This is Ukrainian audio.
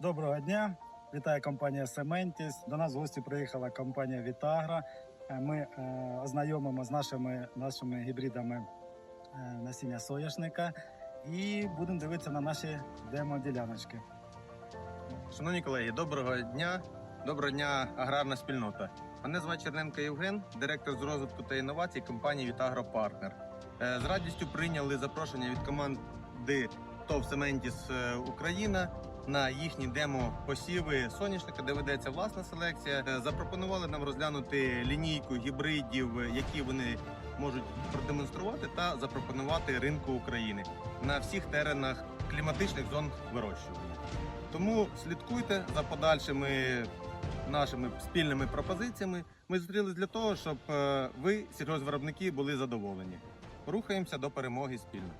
Доброго дня! Вітає компанія Сементіс. До нас в гості приїхала компанія Вітагра. Е, Ми е, ознайомимо з нашими, нашими гібридами е, насіння соняшника і будемо дивитися на наші демо-діляночки. Шановні колеги, доброго дня. Доброго дня, аграрна спільнота. Мене звати Черненко Євген, директор з розвитку та інновацій компанії Вітагро Партнер. Е, З радістю прийняли запрошення від команди ТОВ Сементіс е, Україна на їхні демо посіви соняшника, де ведеться власна селекція. Е, Запропонували нам розглянути лінійку гібридів, е, які вони можуть продемонструвати та запропонувати ринку України на всіх теренах кліматичних зон вирощування. Тому слідкуйте за подальшими нашими спільними пропозиціями. Ми зустрілись для того, щоб е, ви, сільгоспвиробники, були задоволені. Рухаємося до перемоги спільно.